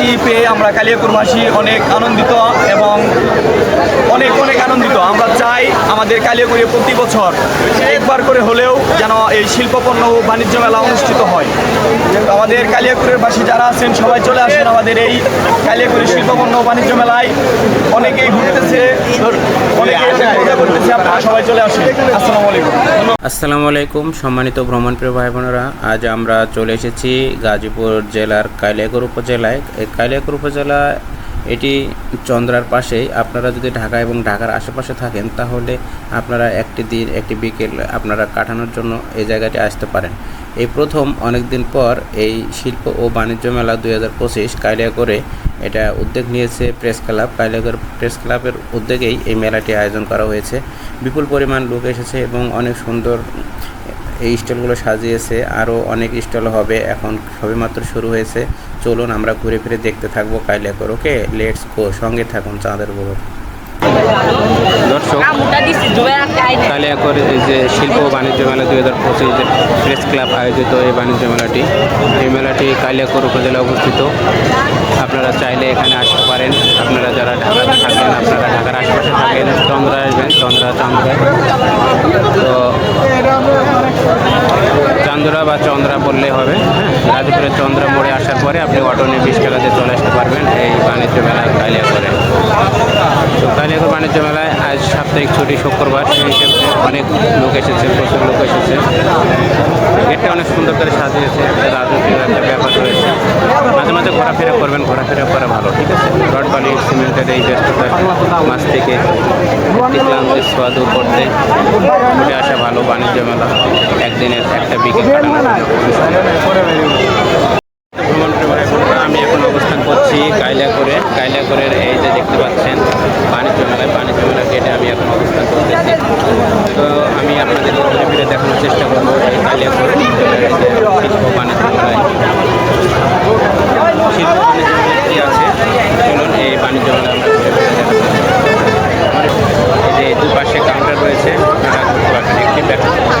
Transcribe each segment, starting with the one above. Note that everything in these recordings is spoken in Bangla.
এটি পেয়ে আমরা কালিয়াকুড়বাসী অনেক আনন্দিত এবং অনেক অনেক আনন্দিত। আমরা চাই আমাদের কালিয়াকুড়ে প্রতি বছর একবার করে হলেও যেন এই শিল্পপণ্য ও বাণিজ্য মেলা অনুষ্ঠিত হয়। আমাদের কালিয়াকুড়ের বাসী যারা আছেন, সবাই চলে আসেন আমাদের এই কালিয়াকুড়ি শিল্পপণ্য ও বাণিজ্য মেলায়। অনেকেই ঘুরতেছে সবাই আসসালামু আলাইকুম। সম্মানিত ভ্রমণপ্রিয় ভাই বোনেরা আজ আমরা চলে এসেছি গাজীপুর জেলার কালিয়াকৈর উপজেলায়। কালিয়াকৈর উপজেলা এটি চন্দ্রার পাশেই। আপনারা যদি ঢাকা এবং ঢাকার আশেপাশে থাকেন, তাহলে আপনারা একটি দিন, একটি বিকেল আপনারা কাটানোর জন্য এই জায়গাটি আসতে পারেন। এই প্রথম অনেক দিন পর এই শিল্প ও বাণিজ্য মেলা দুই হাজার পঁচিশ কালিয়াকৈরে এটা উদ্যোগ নিয়েছে প্রেস ক্লাব। কালিয়াকৈর প্রেস ক্লাবের উদ্যোগেই এই মেলাটি আয়োজন করা হয়েছে। বিপুল পরিমাণ লোক এসেছে এবং অনেক সুন্দর এই স্টলগুলো সাজিয়েছে, আরও অনেক স্টল হবে। এখন সবেমাত্র শুরু হয়েছে। চলুন আমরা ঘুরে ফিরে দেখতে থাকব কাইলাকর, ওকে? লেটস গো সঙ্গে থাকুন চাঁদের বড় দর্শক কালিয়াকর যে শিল্প বাণিজ্য মেলা দুই হাজার পঁচিশ প্রেস ক্লাব আয়োজিত এই বাণিজ্য মেলাটি, এই মেলাটি কালিয়াকর উপজেলায় অবস্থিত। আপনারা চাইলে এখানে আসতে পারেন। আপনারা যারা ঢাকাতে থাকেন, আপনারা ঢাকার আশেপাশে থাকেন, চন্দ্রা আসবেন, চন্দ্রা চন্দ্রায় তো চান্দরা বা চন্দ্রা বললে হবে হ্যাঁ? গাজীপুরের চন্দ্রা মোড়ে আসার পরে আপনি অটো নিয়ে বিশ খেলাতে চলে আসতে পারবেন এই বাণিজ্য মেলা কালিয়াকরে তো কালিয়াকর বাণিজ্য মেলায় আজ সাপ্তাহিক ছুটি, শুক্রবার। অনেক লোক এসেছে, প্রচুর লোক এসেছে। গেটটা অনেক সুন্দর করে সাজিয়েছে একটা রাজনৈতিক একটা ব্যাপার রয়েছে। মাঝে মাঝে ঘোরাফেরা করবেন, ঘোরাফেরা করা ভালো, ঠিক আছে? রড বালি, সিমেন্টের এই ব্যস্ততা মাছ থেকে ক্লান্তির স্বাদ করতে ঘুরে আসা ভালো বাণিজ্য মেলা। একদিনের একটা বিকেল কাটানোর জন্য খুবই সুন্দর। ভ্রমণ প্রিয় ভাই বোনেরা, আমি এখন অবস্থান করছি কাইলাকরে কাইলাকরের এই যে দেখতে পাচ্ছেন বাণিজ্য মেলায় বাণিজ্য মেলার গেটে আমি এখন অবস্থান করতেছি তো আমি আপনাদের ঘুরে ফিরে দেখানোর চেষ্টা করব শিল্প বাণিজ্য শিল্প বাণিজ্য আছে চলুন এই বাণিজ্য মেলা দুপাশে কাউন্টার রয়েছে আপনারা ঘুরতে পারবেন একটি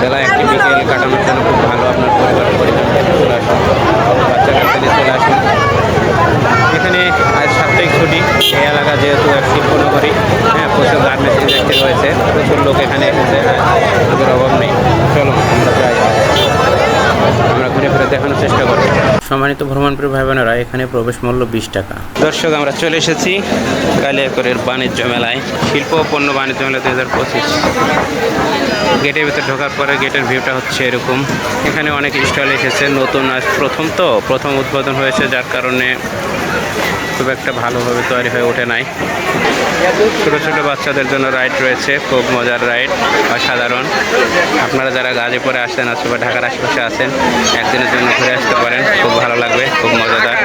বেলা একটি বিকেল কাটানোর জন্য খুব ভালো আপনার পরিবার চলে আসুন বাচ্চা কাচ্চা নিয়ে চলে আসুন এখানে আজ সাপ্তাহিক ছুটি। এই এলাকা যেহেতু এক শিল্পনগরী হ্যাঁ প্রচুর গার্মেন্টস ইন্ডাস্ট্রি রয়েছে, প্রচুর লোক এখানে এসেছে সম্মানিত ভ্রমণপ্রিয় ভাই বোনেরা এখানে প্রবেশ মূল্য বিশ টাকা। দর্শক, আমরা চলে এসেছি কালিয়াকরের বাণিজ্য মেলায়, শিল্প পণ্য বাণিজ্য মেলা দু হাজার পঁচিশ। গেটের ভিতরে ঢোকার পরে গেটের ভিউটা হচ্ছে এরকম। এখানে অনেক স্টল এসেছে, নতুন আজ প্রথম তো, প্রথম উদ্বোধন হয়েছে যার কারণে খুব একটা ভালোভাবে তৈরি হয়ে ওঠে নাই। ছোটো ছোটো বাচ্চাদের জন্য রাইড রয়েছে, খুব মজার রাইড, অসাধারণ। আপনারা যারা গাজীপুরে আসেন অথবা ঢাকার আশেপাশে আসেন একদিনের জন্য ঘুরে আসতে পারেন, খুব ভালো লাগবে, খুব মজাদার।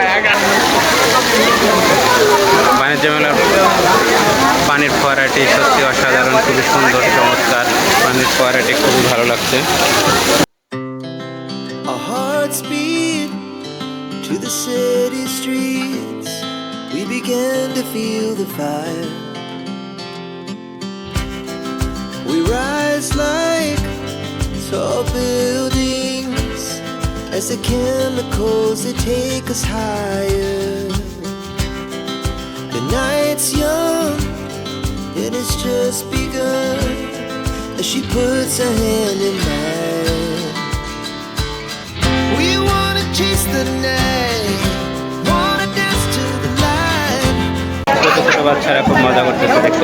বাণিজ্য মেলার পানির ফোয়ারাটি সত্যি অসাধারণ খুবই সুন্দর চমৎকার পানির ফোয়ারাটি খুবই ভালো লাগছে Our hearts beat to the city streets. We began to feel the fire. We rise like tall buildings as the chemicals they take us higher. The night's young and it's just begun as she puts her hand in mine. We wanna chase the night, wanna dance to the light. ছোটো বাচ্চারা খুব মজা করতেছে দেখতে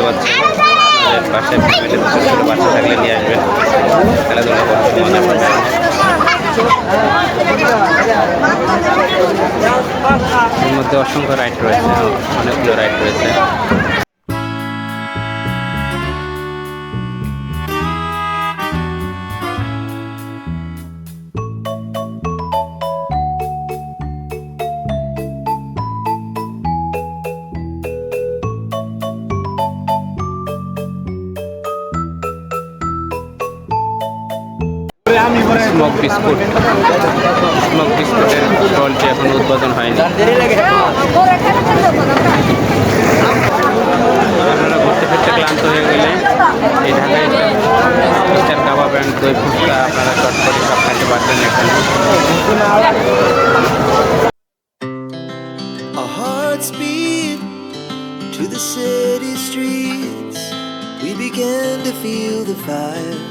আপনাদের পাশে ফ্যামিলিতে ছোটো ছোটো বাচ্চা থাকলে নিয়ে আসবেন খেলাধুলা করতে মজা করবেন এর মধ্যে অসংখ্য রাইড রয়েছে অনেকগুলো রাইড রয়েছে স্মোক বিস্কুট। স্মোক বিস্কুটের স্টলটি এখন উদ্বোধন হয়নি। আপনারা ঘুরতে ফিরতে ক্লান্ত হয়ে গেলে এই ঢাকায় দই ফুচকা আপনারা চটপটি সব খাইতে পারবেন এখানে। To the city streets. We began to feel the fire.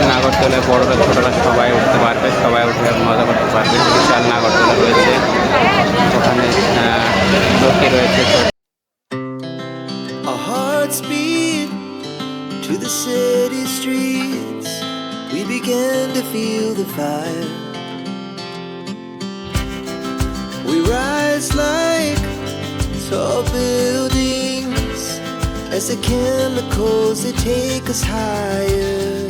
নাগরদোলায় বড়রা ছোটরা সবাই উঠতে পারবে সবাই উঠে মজা করতে পারবে বিশাল নাগরদোলা রয়েছে ওখানে আহ, চৌকি রয়েছে Our hearts beat to the city streets. We began to feel the fire. We rise like tall buildings as the chemicals they take us higher.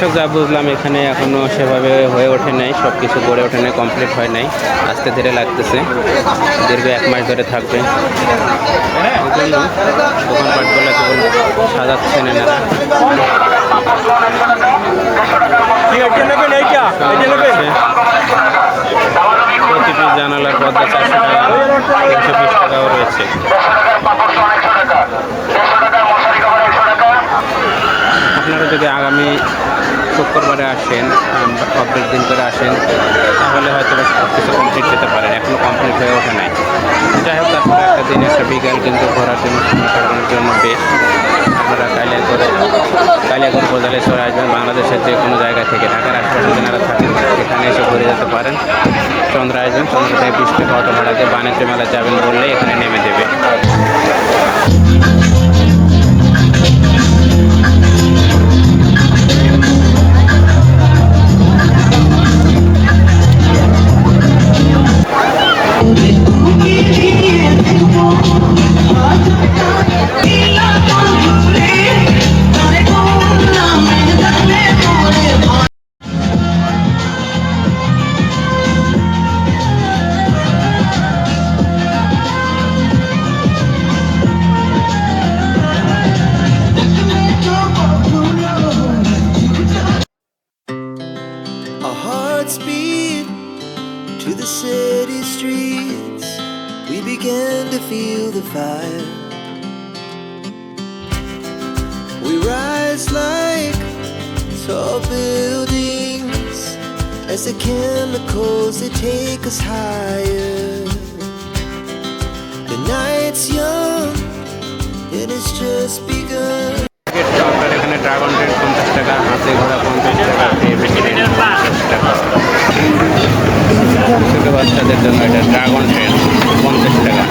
দর্শক, যা বুঝলাম এখানে এখনও সেভাবে হয়ে ওঠে নাই সব কিছু গড়ে ওঠে নাই কমপ্লিট হয় নাই, আস্তে ধীরে লাগতেছে, দীর্ঘ এক মাস ধরে থাকবে দোকানপাটগুলো কেবল সাজাচ্ছেন এনারা। প্রতিটি জানালার পর্দা চারশো টাকা একশো বিশ টাকাও রয়েছে আপনারা যদি আগামী শুক্রবারে আসেন অপরের দিন করে আসেন, তাহলে হয়তো সব কিছু কমপ্লিট যেতে পারেন এখনও কমপ্লিট হয়ে ওঠে নাই। যাই হোক, তারপরে একটা দিন একটা বিকাল, কিন্তু ঘোরার জন্য কাটানোর জন্য বেশ। আপনারা কালিয়াগড় কালিয়াগড় বোঝালে চলে আসবেন, বাংলাদেশের যে কোনো জায়গা থেকে। ঢাকার আশপাশে যারা থাকেন এখানে এসে ঘুরে যেতে পারেন। চন্দ্রা আসবেন, চন্দ্র থেকে বিশ টাকা অটো ভাড়া দিয়ে বাণিজ্য মেলা যাবেন বললে এখানে নেমে দেবে ড্রাগন রেট পঞ্চাশ টাকা, হাতে ঘোড়া পঞ্চাশ টাকা বেশি রেট পঞ্চাশ টাকা ছোটো বাচ্চাদের জন্য এটা ড্রাগন ট্রেন পঞ্চাশ টাকা।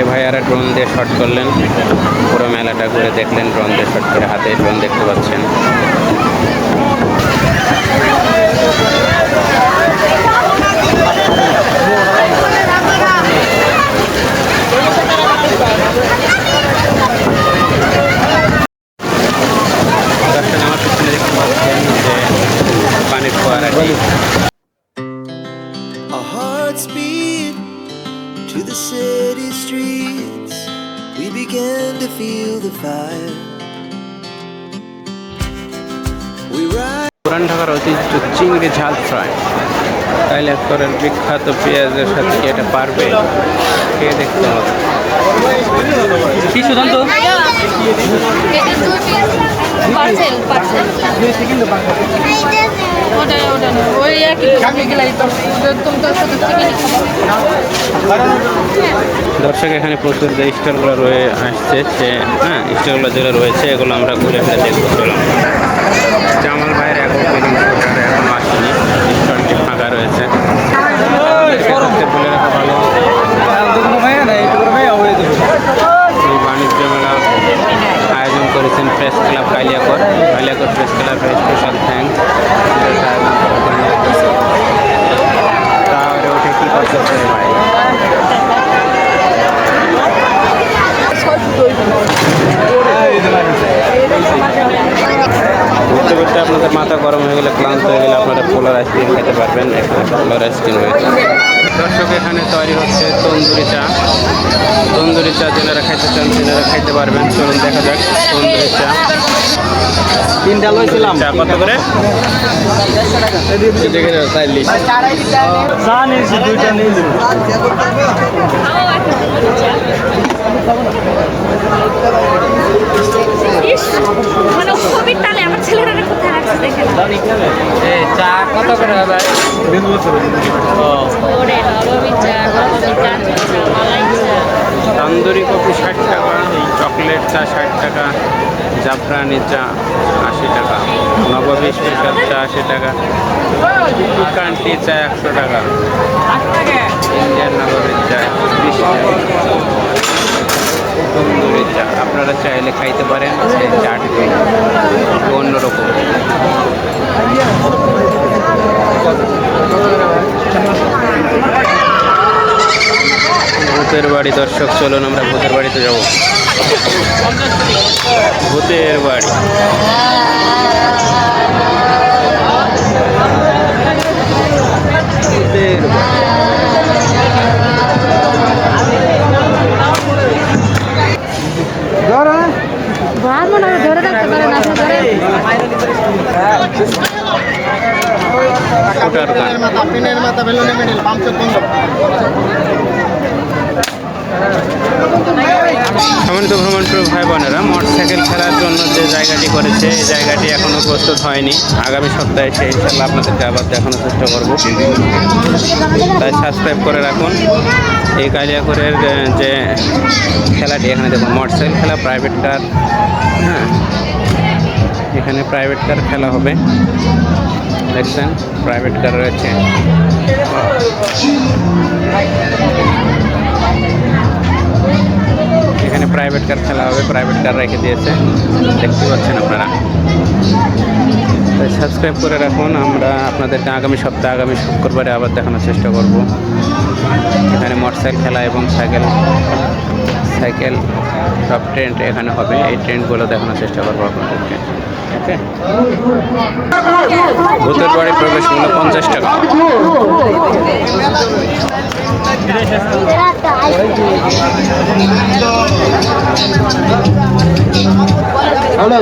এ ভাইয়ারা ড্রোন দিয়ে শট করলেন। পুরো মেলাটা ঘুরে দেখলেন ড্রোন দিয়ে শট করে হাতে ড্রোন দেখতে পাচ্ছেন। বলি To the city streets, we began to feel the fire. We ride. পুরান ঢাকার ঐতিহ্য চিংড়ি ঝাল ফ্রাই তাইলে করেন বিখ্যাত পেঁয়াজের সাথে কি এটা পারবে খেয়ে দেখতে হবে কি সুদান্ত পার্সেল পার্সেল। ওটা ওটা না ওই একই এগুলাই তো। তুমি তো শুধু চিকেনই খাব দর্শক এখানে প্রচুর যে স্টলগুলো রয়ে আসছে সে হ্যাঁ স্টলগুলো যেগুলো রয়েছে এগুলো আমরা ঘুরে ফিরে দেখব। চলাম জামাল ভাইয়ের এখন এখনও আসেনি। স্টলটি ফাঁকা রয়েছে এখানে বলে রাখা ভালো এই বাণিজ্য মেলা আয়োজন করেছেন press club Kaliakair Kaliakair press ক্লাবের স্পেশাল থ্যাংক তাহলে ওঠে কি করতেছে ভাই? ঘুরতে ঘুরতে আপনাদের মাথা গরম হয়ে গেলে ক্লান্ত হয়ে গেলে আপনারা পোলার আইসক্রিম খেতে পারবেন। এখানে পোলার আইসক্রিম রয়েছে। দর্শক এখানে তৈরি হচ্ছে তন্দুরি চা। তন্দুরি চা যেনারা খাইতে চান তেনারা খাইতে পারবেন। চলুন দেখা যাক তন্দুরি চা। তিনটা লইছিলাম। চা কত করে? চা নিয়েছি দুইটা মানে চা কত করে হবে? তন্দুরি কফি ষাট টাকা, এই চকলেট চা ষাট টাকা, জাফরানি চা আশি টাকা, নববী স্পেশাল চা আশি টাকা কান্টি চা একশো টাকা, ইন্ডিয়ান নববী চা বিশ টাকা। তন্দুরি চা, আপনারা চাইলে খাইতে পারেন চাটি অন্যরকম। ভূতের বাড়ি দর্শক চলুন আমরা ভূতের বাড়িতে যাব। ভূতের বাড়ি। গান সম্মানিত ভ্রমণ প্রিয় ভাই বোনেরা মোটরসাইকেল খেলার জন্য যে জায়গাটি করেছে, এই জায়গাটি এখনও প্রস্তুত হয়নি। আগামী সপ্তাহে সেই ইনশাল্লাহ আপনাদেরকে আবার দেখানোর চেষ্টা করব। তাই সাবস্ক্রাইব করে রাখুন। এই কালিয়াকুরের যে খেলাটি, এখানে দেখুন মোটরসাইকেল খেলা প্রাইভেট কার হ্যাঁ এখানে প্রাইভেট কার খেলা হবে। দেখছেন প্রাইভেট কার রয়েছে। এখানে প্রাইভেট কার খেলা হবে প্রাইভেট কার রেখে দিয়েছে। দেখতে পাচ্ছেন আপনারা। তাই সাবস্ক্রাইব করে রাখুন। আমরা আপনাদেরকে আগামী সপ্তাহে, আগামী শুক্রবারে আবার দেখানোর চেষ্টা করব। এখানে মোটরসাইকেল খেলা এবং সাইকেল সাইকেল সব ট্রেন্ড এখানে হবে এই ট্রেন্ডগুলো দেখানোর চেষ্টা করব আপনাদেরকে ওকে ভূতের বাড়ি প্রবেশ মূল্য পঞ্চাশ টাকা হ্যালো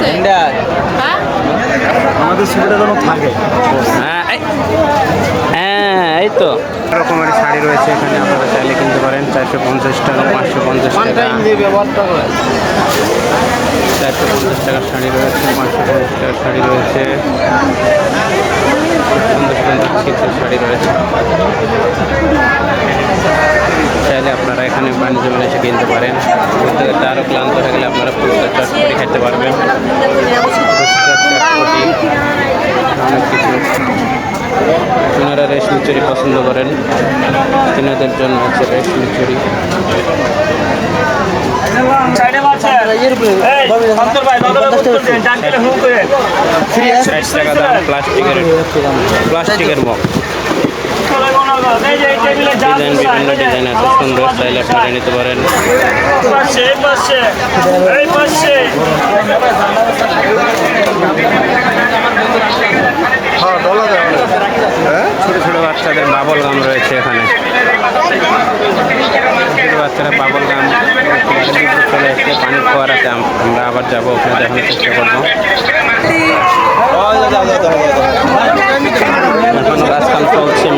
হ্যাঁ? আমাদের সুবিধা যেন থাকে। হ্যাঁ হ্যাঁ এই তো। রকমের শাড়ি রয়েছে এখানে আপনারা চাইলে কিনতে পারেন। চারশো পঞ্চাশ টাকা পাঁচশো পঞ্চাশ টাকা। চারশো পঞ্চাশ টাকার শাড়ি রয়েছে পাঁচশো পঞ্চাশ টাকার শাড়ি রয়েছে। সুন্দর সুন্দর শাড়ি রয়েছে চাইলে আপনারা এখানে বাণিজ্য মেলা কিনতে পারেন। ঘুরতে আরও ক্লান্ত হয়ে গেলে আপনারা ফুচকা চটপটি খেতে পারবেন। অনেক কিছু। ওনারা রেশমি চুরি পছন্দ করেন তিনাদের জন্য হচ্ছে রেশমি চুরি প্লাস্টিকের প্লাস্টিকের মগ ডিজাইন বিভিন্ন ডিজাইন এত সুন্দর চাইলে আপনারা নিতে পারেন। ছোট ছোট বাচ্চাদের বাবল গাম রয়েছে এখানে। ছোট বাচ্চারা বাবল গাম চলে এসছে পানির ফোয়ারাতে। আম- আমরা আবার যাব ওখানে দেখানোর চেষ্টা করব। রাজকাল চলছে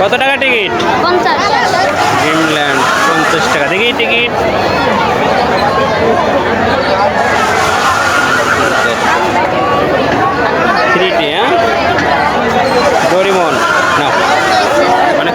কত টাকা টিকিট? ড্রিমল্যান্ড পঞ্চাশ টাকা। দেখি টিকিট। থ্রিটি হ্যাঁ? ডোরিমন না অনেক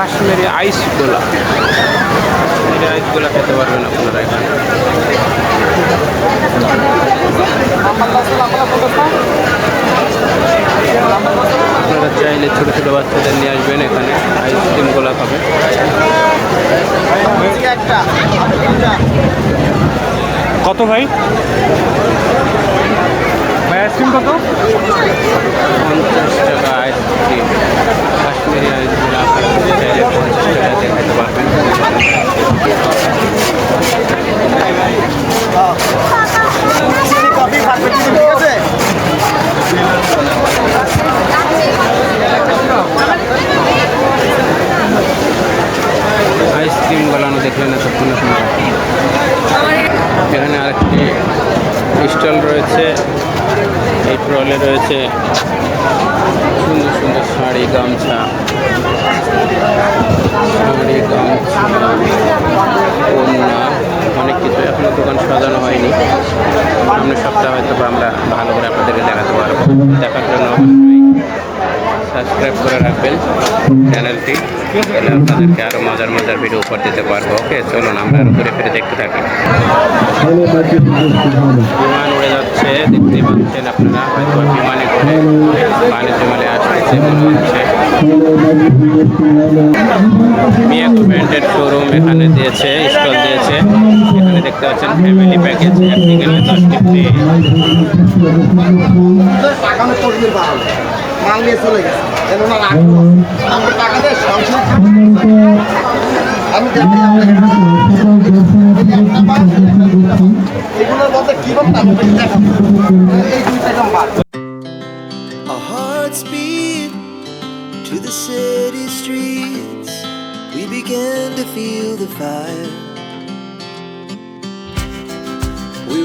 কাশ্মীরি আইস গোলা। কাশ্মীরি আইস গোলা খেতে পারবেন আপনারা এখানে। আপনারা চাইলে ছোটো ছোট বাচ্চাদের নিয়ে আসবেন এখানে আইসক্রিম গোলা খাবে। কত ভাই ভাই? আইসক্রিম কত? পঞ্চাশ টাকা আইসক্রিম। কাশ্মীরি আইসক্রিম পঞ্চাশ টাকা দিয়ে খেতে পারবেন। আইসক্রিম গলানো দেখলেন এতক্ষণ সময় এখানে আরেকটি স্টল রয়েছে। এই ট্রলে রয়েছে সুন্দর সুন্দর শাড়ি, গামছা। শাড়ি, গামছা কন্যা অনেক কিছু এখনও দোকান সাজানো হয়নি। সামনের সপ্তাহে হয়তো আমরা ভালো করে আপনাদেরকে দেখাতে পারব। দেখার জন্য অবশ্যই সাবস্ক্রাইব করে রাখবেন চ্যানেলটি। তাহলে আপনাদেরকে আরও মজার মজার ভিডিও উপর দিতে পারব। ওকে চলুন আমরা আরও ঘুরে ফিরে দেখতে থাকি। বিমান উড়ে যাচ্ছে দেখতে পাচ্ছেন আপনারা হয়তো বিমানে করে বাণিজ্য মেলে আসতেছে মনে হচ্ছে মিয়া ব্র্যান্ডের শোরুম এখানে দিয়েছে স্টল দিয়েছে। দেখতে পাচ্ছেন ফ্যামিলি প্যাকেজ একটি গেলে দশটি ফ্রি টাকানো কর্মীর বাহাল মাল নিয়ে চলে গেছে। এর ওনার আগ্রহ। আমার টাকা দিয়ে সংসার আমি দেখি এগুলোর মধ্যে কি করতাম এই দুইটা number Our hearts beat to the city streets. We began to feel the fire.